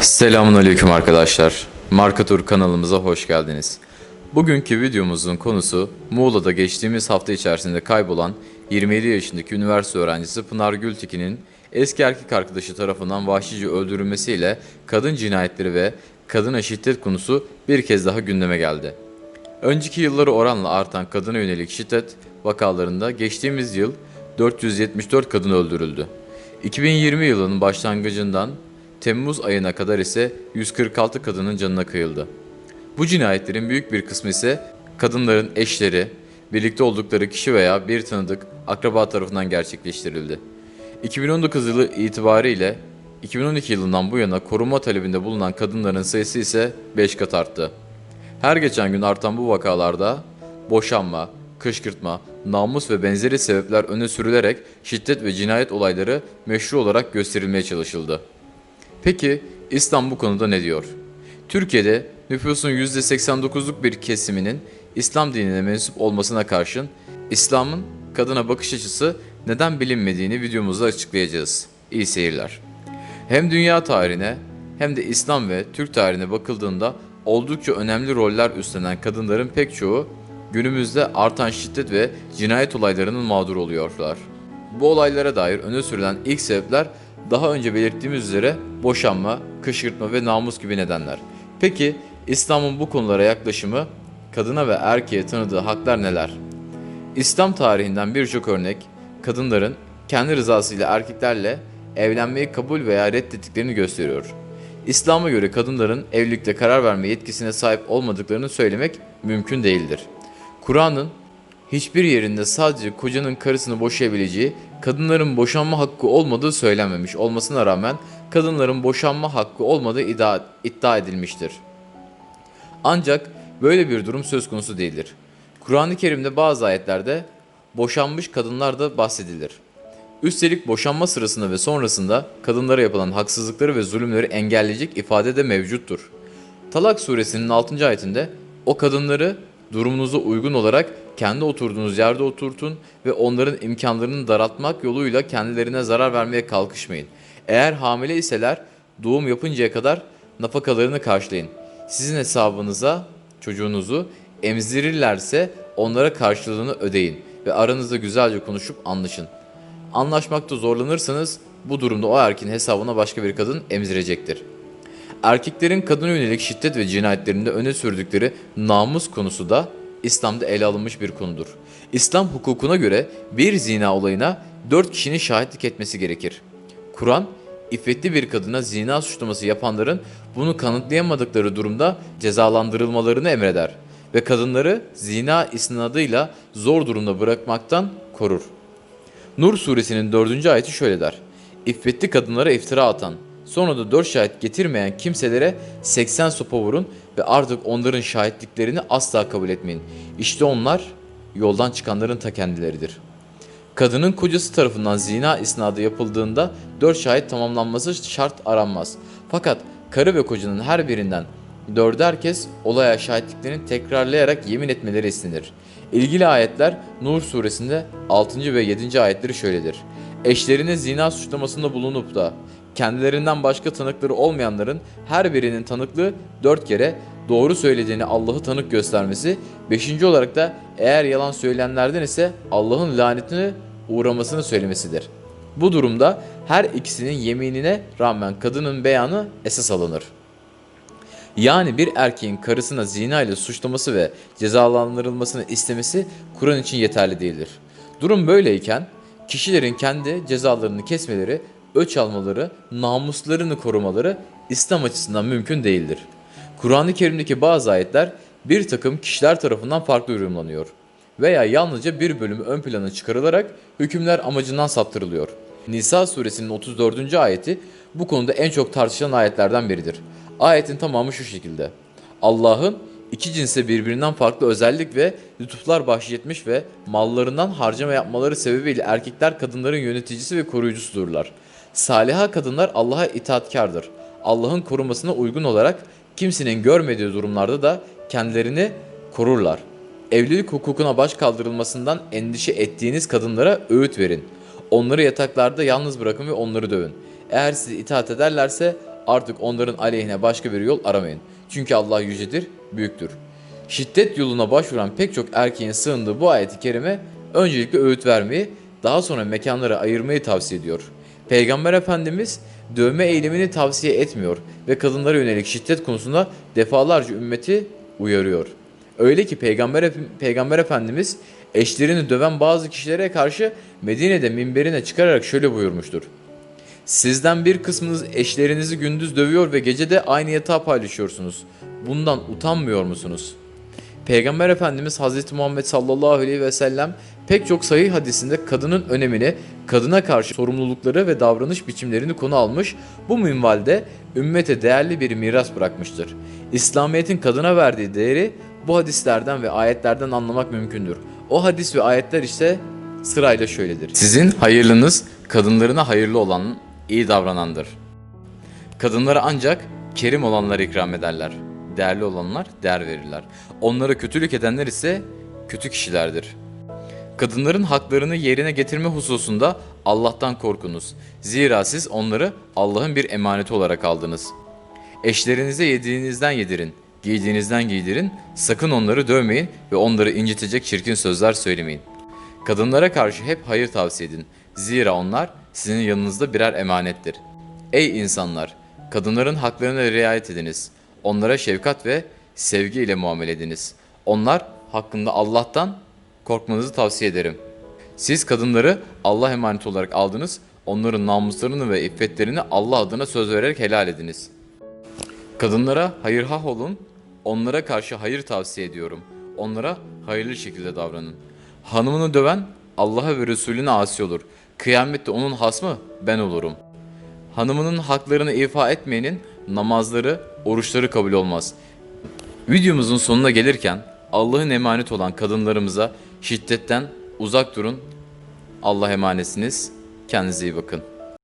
Selamünaleyküm arkadaşlar. Marka Tur kanalımıza hoş geldiniz. Bugünkü videomuzun konusu Muğla'da geçtiğimiz hafta içerisinde kaybolan 27 yaşındaki üniversite öğrencisi Pınar Gültekin'in eski erkek arkadaşı tarafından vahşice öldürülmesiyle kadın cinayetleri ve kadına şiddet konusu bir kez daha gündeme geldi. Önceki yılları oranla artan kadına yönelik şiddet vakalarında geçtiğimiz yıl 474 kadın öldürüldü. 2020 yılının başlangıcından Temmuz ayına kadar ise 146 kadının canına kıyıldı. Bu cinayetlerin büyük bir kısmı ise kadınların eşleri, birlikte oldukları kişi veya bir tanıdık akraba tarafından gerçekleştirildi. 2019 yılı itibariyle 2012 yılından bu yana koruma talebinde bulunan kadınların sayısı ise 5 kat arttı. Her geçen gün artan bu vakalarda boşanma, kışkırtma, namus ve benzeri sebepler öne sürülerek şiddet ve cinayet olayları meşru olarak gösterilmeye çalışıldı. Peki İslam bu konuda ne diyor? Türkiye'de nüfusun %89'luk bir kesiminin İslam dinine mensup olmasına karşın İslam'ın kadına bakış açısı neden bilinmediğini videomuzda açıklayacağız. İyi seyirler. Hem dünya tarihine hem de İslam ve Türk tarihine bakıldığında oldukça önemli roller üstlenen kadınların pek çoğu günümüzde artan şiddet ve cinayet olaylarının mağduru oluyorlar. Bu olaylara dair öne sürülen ilk sebepler daha önce belirttiğimiz üzere boşanma, kışkırtma ve namus gibi nedenler. Peki İslam'ın bu konulara yaklaşımı, kadına ve erkeğe tanıdığı haklar neler? İslam tarihinden birçok örnek kadınların kendi rızasıyla erkeklerle evlenmeyi kabul veya reddettiklerini gösteriyor. İslam'a göre kadınların evlilikte karar verme yetkisine sahip olmadıklarını söylemek mümkün değildir. Kur'an'ın hiçbir yerinde sadece kocanın karısını boşayabileceği, kadınların boşanma hakkı olmadığı söylenmemiş olmasına rağmen kadınların boşanma hakkı olmadığı iddia, edilmiştir. Ancak böyle bir durum söz konusu değildir. Kur'an-ı Kerim'de bazı ayetlerde boşanmış kadınlar da bahsedilir. Üstelik boşanma sırasında ve sonrasında kadınlara yapılan haksızlıkları ve zulümleri engelleyecek ifade de mevcuttur. Talak suresinin 6. ayetinde o kadınları durumunuza uygun olarak kendi oturduğunuz yerde oturtun ve onların imkanlarını daraltmak yoluyla kendilerine zarar vermeye kalkışmayın. Eğer hamile iseler doğum yapıncaya kadar nafakalarını karşılayın. Sizin hesabınıza çocuğunuzu emzirirlerse onlara karşılığını ödeyin ve aranızda güzelce konuşup anlaşın. Anlaşmakta zorlanırsanız bu durumda o erkeğin hesabına başka bir kadın emzirecektir. Erkeklerin kadına yönelik şiddet ve cinayetlerinde öne sürdükleri namus konusu da İslam'da ele alınmış bir konudur. İslam hukukuna göre bir zina olayına dört kişinin şahitlik etmesi gerekir. Kur'an, iffetli bir kadına zina suçlaması yapanların bunu kanıtlayamadıkları durumda cezalandırılmalarını emreder ve kadınları zina isnadıyla zor durumda bırakmaktan korur. Nur suresinin 4. ayeti şöyle der. İffetli kadınlara iftira atan, sonra da 4 şahit getirmeyen kimselere 80 sopa vurun ve artık onların şahitliklerini asla kabul etmeyin. İşte onlar yoldan çıkanların ta kendileridir. Kadının kocası tarafından zina isnadı yapıldığında 4 şahit tamamlanması şart aranmaz. Fakat karı ve kocanın her birinden dörder kez olaya şahitliklerini tekrarlayarak yemin etmeleri istenir. İlgili ayetler Nur suresinde 6. ve 7. ayetleri şöyledir. Eşlerine zina suçlamasında bulunup da kendilerinden başka tanıkları olmayanların her birinin tanıklığı dört kere doğru söylediğini Allah'ı tanık göstermesi, beşinci olarak da eğer yalan söyleyenlerden ise Allah'ın lanetine uğramasını söylemesidir. Bu durumda her ikisinin yeminine rağmen kadının beyanı esas alınır. Yani bir erkeğin karısına zina ile suçlaması ve cezalandırılmasını istemesi Kur'an için yeterli değildir. Durum böyleyken kişilerin kendi cezalarını kesmeleri, öç almaları, namuslarını korumaları İslam açısından mümkün değildir. Kur'an-ı Kerim'deki bazı ayetler bir takım kişiler tarafından farklı yorumlanıyor veya yalnızca bir bölümü ön plana çıkarılarak hükümler amacından saptırılıyor. Nisa suresinin 34. ayeti bu konuda en çok tartışılan ayetlerden biridir. Ayetin tamamı şu şekilde. Allah'ın iki cinse birbirinden farklı özellik ve lütuflar bahşetmiş ve mallarından harcama yapmaları sebebiyle erkekler kadınların yöneticisi ve koruyucusudurlar. Saliha kadınlar Allah'a itaatkardır. Allah'ın korumasına uygun olarak kimsenin görmediği durumlarda da kendilerini korurlar. Evlilik hukukuna baş kaldırılmasından endişe ettiğiniz kadınlara öğüt verin. Onları yataklarda yalnız bırakın ve onları dövün. Eğer size itaat ederlerse Artık onların aleyhine başka bir yol aramayın. Çünkü Allah yücedir, büyüktür. Şiddet yoluna başvuran pek çok erkeğin sığındığı bu ayeti kerime öncelikle öğüt vermeyi, daha sonra mekanları ayırmayı tavsiye ediyor. Peygamber Efendimiz dövme eylemini tavsiye etmiyor ve kadınlara yönelik şiddet konusunda defalarca ümmeti uyarıyor. Öyle ki Peygamber, Peygamber Efendimiz eşlerini döven bazı kişilere karşı Medine'de minberine çıkararak şöyle buyurmuştur. Sizden bir kısmınız eşlerinizi gündüz dövüyor ve gece de aynı yatağı paylaşıyorsunuz. Bundan utanmıyor musunuz? Peygamber Efendimiz Hz. Muhammed sallallahu aleyhi ve sellem pek çok sahih hadisinde kadının önemini, kadına karşı sorumlulukları ve davranış biçimlerini konu almış, bu minvalde ümmete değerli bir miras bırakmıştır. İslamiyet'in kadına verdiği değeri bu hadislerden ve ayetlerden anlamak mümkündür. O hadis ve ayetler ise sırayla şöyledir. Sizin hayırlınız kadınlarına hayırlı olan, iyi davranandır. Kadınlara ancak kerim olanlar ikram ederler. Değerli olanlar değer verirler. Onlara kötülük edenler ise kötü kişilerdir. Kadınların haklarını yerine getirme hususunda Allah'tan korkunuz. Zira siz onları Allah'ın bir emaneti olarak aldınız. Eşlerinize yediğinizden yedirin, giydiğinizden giydirin, sakın onları dövmeyin ve onları incitecek çirkin sözler söylemeyin. Kadınlara karşı hep hayır tavsiye edin. Zira onlar sizin yanınızda birer emanettir. Ey insanlar! Kadınların haklarına riayet ediniz. Onlara şefkat ve sevgi ile muamele ediniz. Onlar hakkında Allah'tan korkmanızı tavsiye ederim. Siz kadınları Allah emaneti olarak aldınız. Onların namuslarını ve iffetlerini Allah adına söz vererek helal ediniz. Kadınlara hayırhah olun, onlara karşı hayır tavsiye ediyorum. Onlara hayırlı şekilde davranın. Hanımını döven Allah'a ve Resulüne asi olur. Kıyamette onun hasmı ben olurum. Hanımının haklarını ifa etmeyenin namazları, oruçları kabul olmaz. Videomuzun sonuna gelirken Allah'ın emanet olan kadınlarımıza şiddetten uzak durun. Allah emanetsiniz. Kendinize iyi bakın.